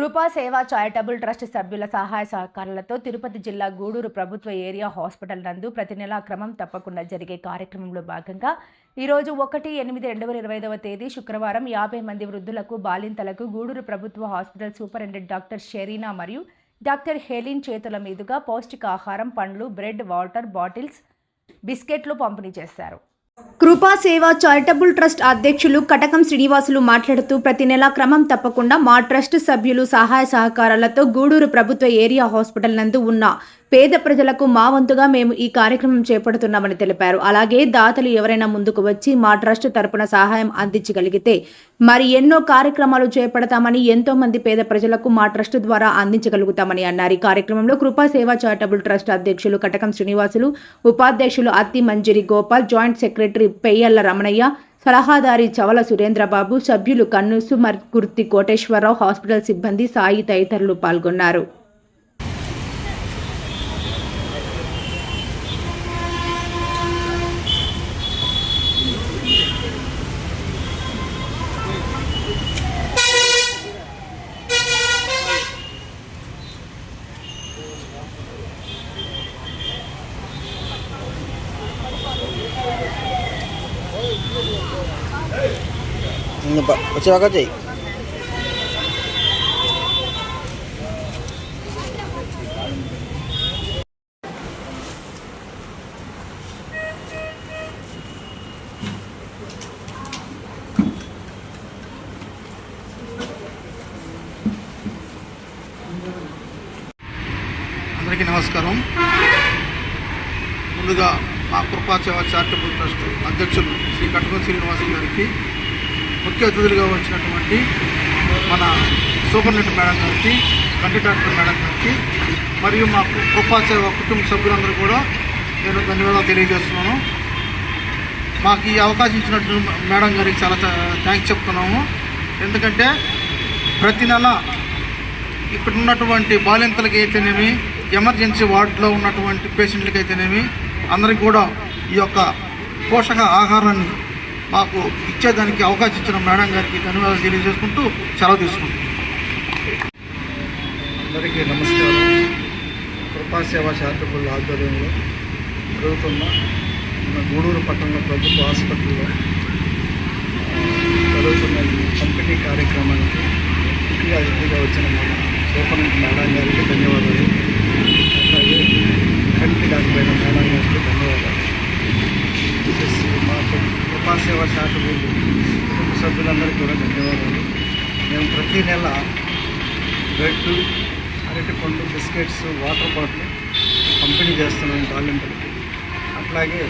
కృపా సేవా charitable trust సభ్యుల సహాయ సహకారాలతో తిరుపతి జిల్లా గూడూరు ప్రభుత్వ ఏరియా హాస్పిటల్ నందు ప్రతి నెలా క్రమం తప్పకుండా జరిగే కార్యక్రమంలో భాగంగా ఈరోజు ఒకటి ఎనిమిది రెండు వేల ఇరవై ఐదవ తేదీ శుక్రవారం యాభై మంది వృద్ధులకు బాలింతలకు గూడూరు ప్రభుత్వ హాస్పిటల్ సూపరింటెండెంట్ డాక్టర్ షెరీనా మరియు డాక్టర్ హెలిన్ చేతుల మీదుగా పౌష్టికాహారం పండ్లు బ్రెడ్ వాటర్ బాటిల్స్ బిస్కెట్లు పంపిణీ చేశారు. కృపా సేవ చారిటబుల్ ట్రస్ట్ అధ్యక్షులు కటకం శ్రీనివాసులు మాట్లాడుతూ ప్రతి నెల క్రమం తప్పకుండా మా ట్రస్ట్ సభ్యులు సహాయ సహకారాలతో గూడూరు ప్రభుత్వ ఏరియా హాస్పిటల్ నందు ఉన్న పేద ప్రజలకు మా వంతుగా మేము ఈ కార్యక్రమం చేపడుతున్నామని తెలిపారు. అలాగే దాతలు ఎవరైనా ముందుకు వచ్చి మా ట్రస్ట్ తరపున సహాయం అందించగలిగితే మరి ఎన్నో కార్యక్రమాలు చేపడతామని ఎంతో మంది పేద ప్రజలకు మా ట్రస్ట్ ద్వారా అందించగలుగుతామని అన్నారు. ఈ కార్యక్రమంలో కృపా సేవా చారిటబుల్ ట్రస్ట్ అధ్యక్షులు కటకం శ్రీనివాసులు ఉపాధ్యక్షులు అత్తి మంజిరి గోపాల్ జాయింట్ సెక్రటరీ పెయ్యల్ల రమణయ్య సలహాదారి చవల సురేంద్రబాబు సభ్యులు కన్నుసు కుర్తి కోటేశ్వరరావు హాస్పిటల్ సిబ్బంది సాయి తదితరులు పాల్గొన్నారు. Ano ba? Baca ka, Jay. అందరికీ నమస్కారం ముందుగా మా కృపాసేవ చారిటబుల్ ట్రస్ట్ అధ్యక్షులు శ్రీ కటకం శ్రీనివాసు గారికి ముఖ్య అతిథులుగా వచ్చినటువంటి మన సూపరింటెండెంట్ మేడం గారికి కంటి డాక్టర్ మేడం గారికి మరియు మా కృపాసేవ కుటుంబ సభ్యులందరూ కూడా నేను ధన్యవాదాలు తెలియజేస్తున్నాను. మాకు ఈ అవకాశం ఇచ్చినట్టు మేడం గారికి చాలా థ్యాంక్స్ చెప్తున్నాము. ఎందుకంటే ప్రతి నెల ఇక్కడ ఉన్నటువంటి బాలింతలకి అయితేనేమి ఎమర్జెన్సీ వార్డులో ఉన్నటువంటి పేషెంట్లకి అయితేనేమి అందరికి కూడా ఈ యొక్క పోషక ఆహారాన్ని మాకు ఇచ్చేదానికి అవకాశం ఇచ్చిన మేడం గారికి ధన్యవాదాలు తెలియజేసుకుంటూ సెలవు తీసుకుంటాం అందరికీ నమస్కారం. కృపాసేవ శాతకుల ఆధ్వర్యంలో జరుగుతున్న మన గూడూరు పట్టణ ప్రభుత్వ ఆసుపత్రిలో జరుగుతున్న ఈ పంపిణీ కార్యక్రమానికి ముఖ్య అతిథిగా వచ్చిన మన సూపరింట్ మేడం గారికి ధన్యవాదాలు అలాగే కంటి డాక్టర్ మేడం గారికి ధన్యవాదాలు వచ్చేసి శాఖ కృపాసేవ కుటుంబ సభ్యులందరికీ కూడా ధన్యవాదాలు. మేము ప్రతి నెల బ్రెడ్ అరటిపండు బిస్కెట్స్ వాటర్ బాటిల్ పంపిణీ చేస్తున్నాం బాలింతలకి. అట్లాగే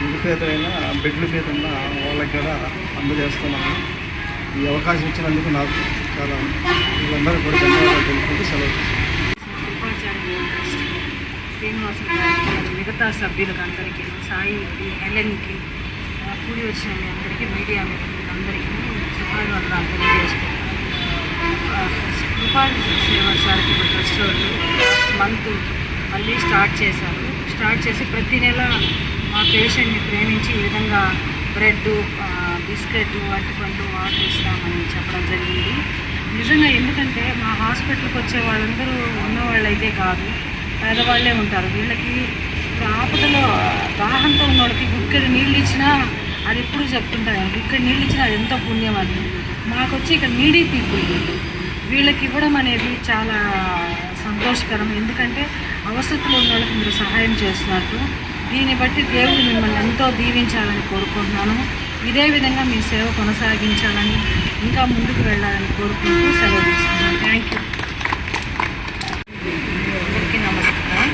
నిరుపేదలైన బెడ్ల మీద ఉన్న వాళ్ళకి కూడా అందజేస్తున్నాము. ఈ అవకాశం ఇచ్చినందుకు నాకు చాలా వీళ్ళందరూ కూడా ధన్యవాదాలు తెలుపుకుంటూ సెలవు శ్రీనివాసు మిగతా సభ్యులకు అందరికీ సాయికి హెలెన్కి కూడి వచ్చిన మీ అందరికీ మీడియా అందరికీ శుభాకాంక్షలు తెలియజేసుకుంటున్నాను. ఆ, కృపా సేవ చారిటబుల్ ట్రస్ట్ వాళ్ళు లాస్ట్ మంత్ మళ్ళీ స్టార్ట్ చేశారు. స్టార్ట్ చేసి ప్రతి నెల మా పేషెంట్ని ప్రేమించి ఈ విధంగా బ్రెడ్ బిస్కెట్ అరటిపండు వాటర్ ఇస్తామని చెప్పడం జరిగింది. నిజంగా ఎందుకంటే మా హాస్పిటల్కి వచ్చే వాళ్ళందరూ ఉన్నవాళ్ళైతే కాదు పేదవాళ్ళే ఉంటారు. వీళ్ళకి ఆపదలో దాహంతో ఉన్న వాళ్ళకి గుక్కెడు నీళ్ళు ఇచ్చినా అది ఎప్పుడు చెప్తుంటాను ఇక్కడ నీళ్ళు ఇచ్చిన అది ఎంతో పుణ్యం అది? మాకు వచ్చి ఇక్కడ నీడీ పీపుల్ వీళ్ళకి ఇవ్వడం అనేది చాలా సంతోషకరం. ఎందుకంటే అవసరతలో ఉన్న వాళ్ళకి మీరు సహాయం చేస్తున్నట్టు దీన్ని బట్టి దేవుడు మిమ్మల్ని ఎంతో దీవించాలని కోరుకుంటున్నాను. ఇదే విధంగా మీ సేవ కొనసాగించాలని ఇంకా ముందుకు వెళ్ళాలని కోరుకుంటూ సెలవు తీసుకున్నాను. థ్యాంక్ యూ అందరికీ నమస్కారం.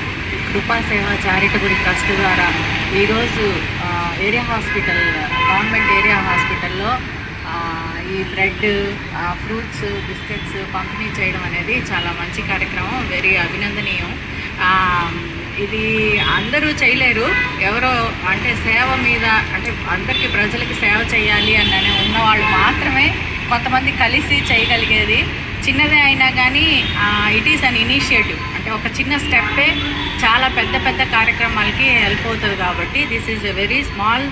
కృపా సేవ చారిటబుల్ ట్రస్ట్ ద్వారా ఈరోజు ఏరియా హాస్పిటల్ గవర్నమెంట్ ఏరియా హాస్పిటల్లో ఈ బ్రెడ్ ఫ్రూట్స్ బిస్కెట్స్ పంపిణీ చేయడం అనేది చాలా మంచి కార్యక్రమం వెరీ అభినందనీయం. ఇది అందరూ చేయలేరు. ఎవరో అంటే సేవ మీద అంటే అందరికీ ప్రజలకి సేవ చేయాలి అని ఉన్నవాళ్ళు మాత్రమే కొంతమంది కలిసి చేయగలిగేది. చిన్నదే అయినా కానీ ఇట్ ఈస్ అన్ ఇనిషియేటివ్ అంటే ఒక చిన్న స్టెప్పే చాలా పెద్ద పెద్ద కార్యక్రమాలకి హెల్ప్ అవుతుంది కాబట్టి this is a very small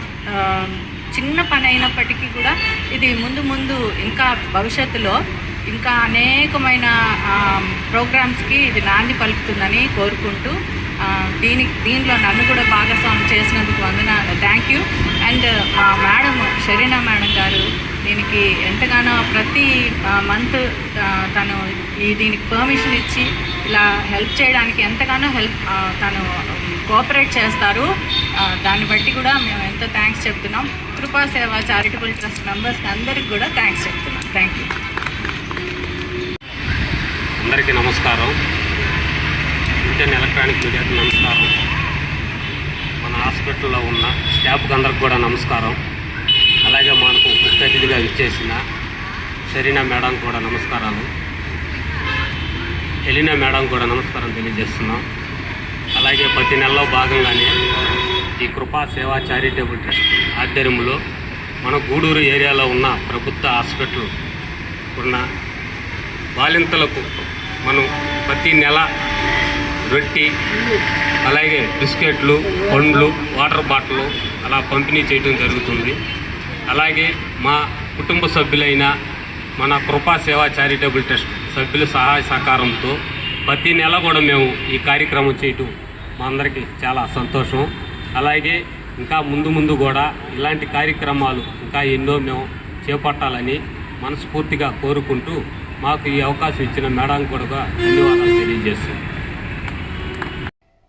చిన్న పని అయినప్పటికీ కూడా ఇది ముందు ముందు ఇంకా భవిష్యత్తులో ఇంకా అనేకమైన ప్రోగ్రామ్స్కి ఇది నాంది పలుకుతుందని కోరుకుంటూ దీనికి దీని దీనిలో నన్ను కూడా భాగస్వామి చేసినందుకు వందన థ్యాంక్ యూ అండ్ మా సరేనా మేడం గారు? దీనికి ఎంతగానో ప్రతి మంత్ తను ఈ దీనికి పర్మిషన్ ఇచ్చి ఇలా హెల్ప్ చేయడానికి ఎంతగానో హెల్ప్ తను కోఆపరేట్ చేస్తారు. దాన్ని బట్టి కూడా మేము ఎంతో థ్యాంక్స్ చెప్తున్నాం. కృపా సేవ చారిటబుల్ ట్రస్ట్ మెంబర్స్కి అందరికి కూడా థ్యాంక్స్ చెప్తున్నాం. Thank you. అందరికీ నమస్కారం. ఇండియన్ ఎలక్ట్రానిక్ మీడియాకి నమస్కారం. మన హాస్పిటల్లో ఉన్న స్టాఫ్కి అందరికి కూడా నమస్కారం. అలాగే మనకు ముఖ్య అతిథిగా ఇచ్చేసిన షరీనా మేడం కూడా నమస్కారాలు. ఎలినా మేడం కూడా నమస్కారం తెలియజేస్తున్నాం. అలాగే ప్రతి నెలలో భాగంగానే ఈ కృపా సేవా చారిటబుల్ ట్రస్ట్ ఆధ్వర్యంలో మన గూడూరు ఏరియాలో ఉన్న ప్రభుత్వ హాస్పిటల్ ఉన్న బాలింతలకు మనం ప్రతి నెల రొట్టి అలాగే బిస్కెట్లు పండ్లు వాటర్ బాటిల్ అలా పంపిణీ చేయడం జరుగుతుంది. అలాగే మా కుటుంబ సభ్యులైన మన కృపా సేవా చారిటబుల్ ట్రస్ట్ సభ్యుల సహాయ సహకారంతో ప్రతి నెల కూడా మేము ఈ కార్యక్రమం చేయటం మా అందరికీ చాలా సంతోషం. అలాగే ఇంకా ముందు ముందు కూడా ఇలాంటి కార్యక్రమాలు ఇంకా ఎన్నో మేము చేపట్టాలని మనస్ఫూర్తిగా కోరుకుంటూ మాకు ఈ అవకాశం ఇచ్చిన మేడం కూడా ధన్యవాదాలు తెలియజేస్తున్నాం.